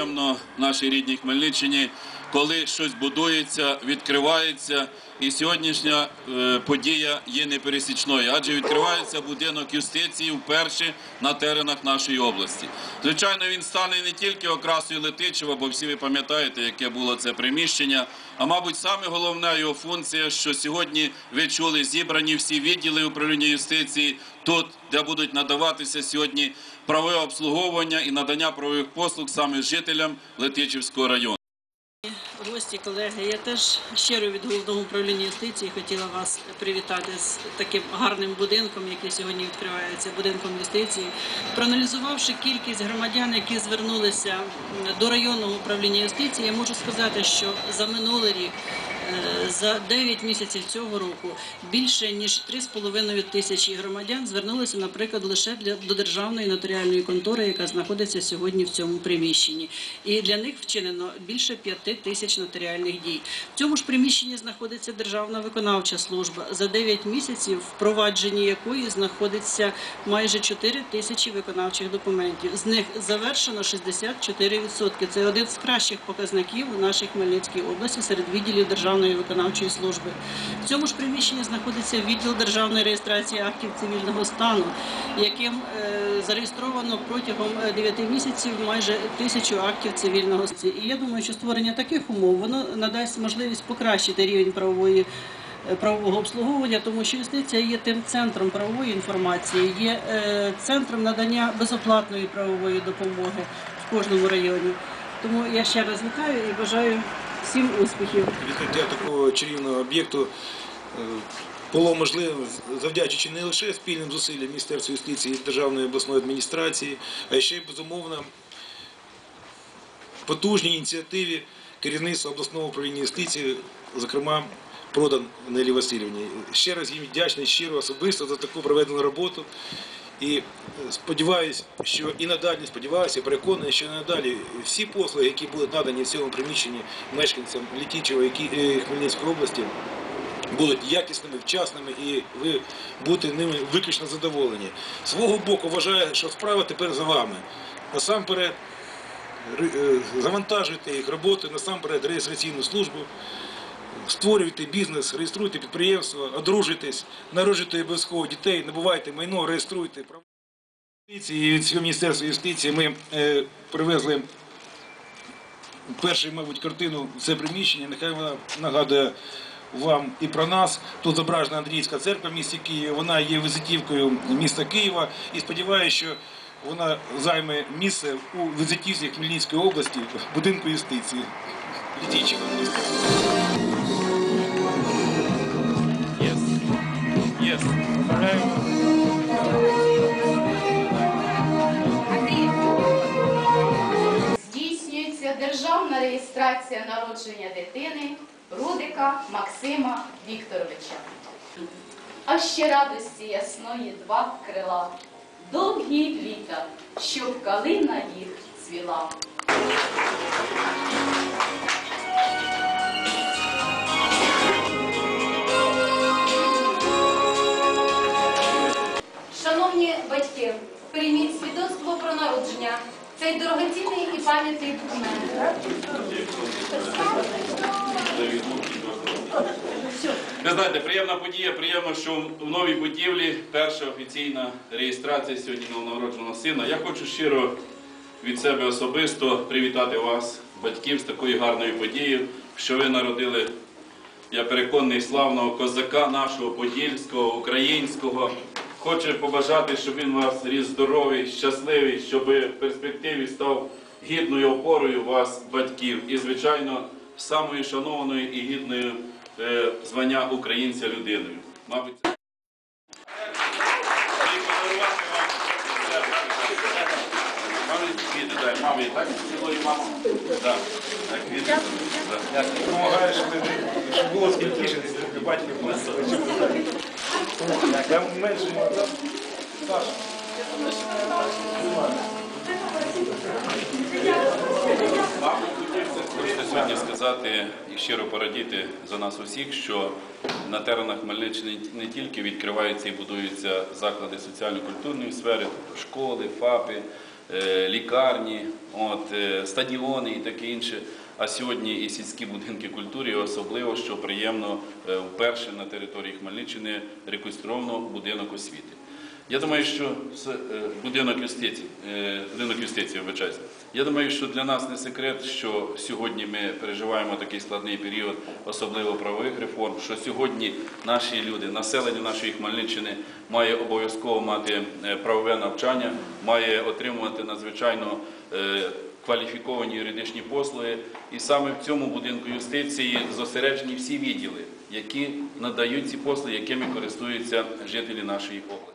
приємно нашій рідній Хмельниччині, коли щось будується, відкривається. І сьогоднішня е, подія є непересічною, адже відкривається будинок юстиції вперше на теренах нашої області. Звичайно, він стане не тільки окрасою Летичева, бо всі ви пам'ятаєте, яке було це приміщення. А мабуть, саме головна його функція, що сьогодні ви чули зібрані всі відділи управління юстиції тут, де будуть надаватися сьогодні правове обслуговування і надання правових послуг саме жителям Летичівського району. Гості, колеги, я теж щиро від головного управління юстиції хотіла вас привітати з таким гарним будинком, який сьогодні відкривається, будинком юстиції. Проаналізувавши кількість громадян, які звернулися до районного управління юстиції, я можу сказати, що за минулий рік, за 9 місяців цього року, більше ніж 3,5 тисячі громадян звернулися, наприклад, лише для до державної нотаріальної контори, яка знаходиться сьогодні в цьому приміщенні. І для них вчинено більше 5 тисяч нотаріальних дій. В цьому ж приміщенні знаходиться Державна виконавча служба, за 9 місяців, впровадженні якої знаходиться майже 4 тисячі виконавчих документів. З них завершено 64%. Це один з кращих показників у нашій Хмельницькій області серед відділів Державної виконавчої служби. В цьому ж приміщенні знаходиться відділ державної реєстрації актів цивільного стану, яким е, зареєстровано протягом 9 місяців майже тисячу актів цивільного стану. І я думаю, що створення таких умов воно надасть можливість покращити рівень правової. е, Правового обслуговування, тому що юстиція є тим центром правової інформації, є е, центром надання безоплатної правової допомоги в кожному районі. Тому я ще раз вітаю і бажаю всім успіхів. Відкриття такого чарівного об'єкту е, було можливим завдячуючи не лише спільним зусиллям Міністерства юстиції і Державної обласної адміністрації, а ще й безумовно потужній ініціативі керівництва обласного управління юстиції, зокрема продан Нелі Васильівні. Ще раз їм вдячний щиро особисто за таку проведену роботу. І е, сподіваюся, що і надалі сподіваюся, переконаний, що і надалі всі послуги, які будуть надані в цьому приміщенні мешканцям Літічева і е, Хмельницької області, будуть якісними, вчасними, і ви будете ними виключно задоволені. Свого боку вважаю, що справа тепер за вами. Насамперед е, завантажуйте їх роботи, насамперед реєстраційну службу. Створюйте бізнес, реєструйте підприємства, одружуйтесь, народжуйте обов'язково дітей, набувайте майно, реєструйте. І від цього Міністерства юстиції ми е, привезли першу, мабуть, картину в це приміщення. Нехай вона нагадує вам і про нас. Тут зображена Андріївська церква в місті Києві. Вона є візитівкою міста Києва і сподіваюся, що вона займе місце у візитівці Хмельницької області будинку юстиції. Літічого міста. Здійснюється державна реєстрація народження дитини Рудика Максима Вікторовича. А ще радості ясної два крила, довгі літа, щоб калина їх цвіла. Батьки, прийміть свідоцтво про народження. Цей дорогоцінний і пам'ятний документ. Ви знаєте, приємна подія, приємно, що в новій будівлі перша офіційна реєстрація сьогодні новонародженого сина. Я хочу щиро від себе особисто привітати вас, батьків, з такою гарною подією, що ви народили, я переконаний, славного козака нашого подільського, українського. Хочу побажати, щоб він у вас ріс здоровий, щасливий, щоб в перспективі став гідною опорою вас, батьків, і, звичайно, самою шанованою і гідною е, звання українця людиною. Мабуть. І подарувати вам. Мамі квіти, дай, мамі, так цілої маму. Так, так, квіти. Так. Допомагаєш, щоб було скільки батьків. Я менше Саша. Вам сьогодні сказати і щиро порадіти за нас усіх, що на теренах Хмельниччини не тільки відкриваються і будуються заклади соціально-культурної сфери, тобто школи, ФАПи, е, лікарні, от, е, стадіони і таке інше. А сьогодні і сільські будинки культури, і особливо, що приємно, е, вперше на території Хмельниччини реконструйовано будинок освіти. Я думаю, що е, будинок юстиції, е, будинок юстиції, вибачаюсь. Я думаю, що для нас не секрет, що сьогодні ми переживаємо такий складний період, особливо правових реформ. Що сьогодні наші люди, населення нашої Хмельниччини має обов'язково мати е, правове навчання, має отримувати надзвичайно е, кваліфіковані юридичні послуги. І саме в цьому будинку юстиції зосереджені всі відділи, які надають ці послуги, якими користуються жителі нашої області.